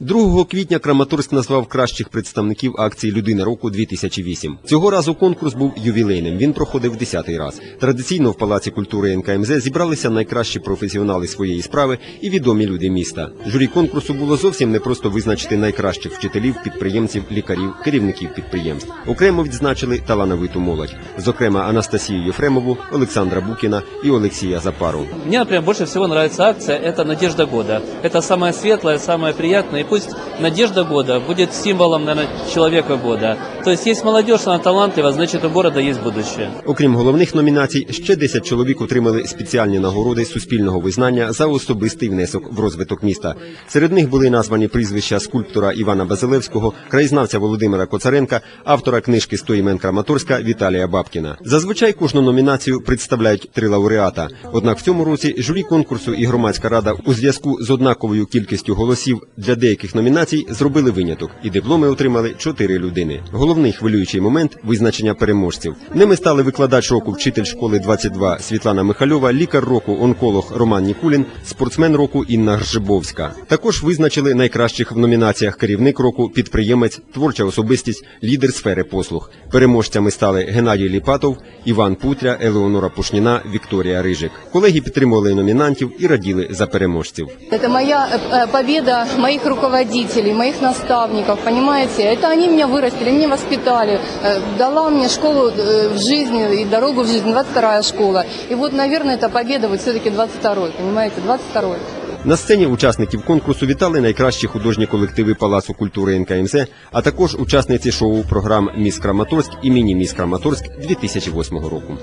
2 квітня Краматорськ назвав кращих представників акції Людина року 2008 Цього разу конкурс був ювілейним. Він проходив 10-й раз. Традиційно в Палаці культури НКМЗ зібралися найкращі професіонали своєї справи і відомі люди міста. Журі конкурсу було зовсім не просто визначити найкращих вчителів, підприємців, лікарів, керівників підприємств. Окремо відзначили талановиту молодь, зокрема Анастасію Єфремову, Олександра Букіна і Олексія Запару. Мне, например, больше всего нравится акция «Это Надежда года». Самое приятное. И пусть Надежда года будет символом, наверное, человека года. То есть есть молодежь, она талантлива, значит у города есть будущее. Окрім головних номінацій, ще 10 чоловік отримали спеціальні нагороди суспільного визнання за особистий внесок в розвиток міста. Серед них були названі прізвища скульптора Івана Базилевського, краєзнавця Володимира Коцаренка, автора книжки «100 імен Краматорська Віталія Бабкіна. Зазвичай кожну номінацію представляють три лауреата. Однак в цьому році журі конкурсу і громадська рада у зв'язку з однаковою кількістю голосів для деяких номінацій зробили виняток, і дипломи отримали чотири людини. Головний хвилюючий момент визначення переможців. Ними стали викладач року, вчитель школи 22 Світлана Михальова, лікар року, онколог Роман Нікулін, спортсмен року Інна Гржибовська. Також визначили найкращих в номінаціях керівник року, підприємець, творча особистість, лідер сфери послуг. Переможцями стали Геннадій Ліпатов, Іван Путря, Елеонора Пушніна, Вікторія Рижик. Колеги підтримували номінантів і раділи за переможців. Это моя э, э, победа моих руководителей, моих наставников, понимаете? Это они меня вырастили, меня воспитали, э, дала мне школу э, в жизни и дорогу в жизнь, 22 школа. И вот, наверное, эта победа вот все-таки 22 понимаете, 22 На сцені учасників конкурсу вітали найкращі художні колективи Палацу культури НКМЗ, а також учасниці шоу програм Міс Краматорськ і Міні Міс Краматорськ 2008 року.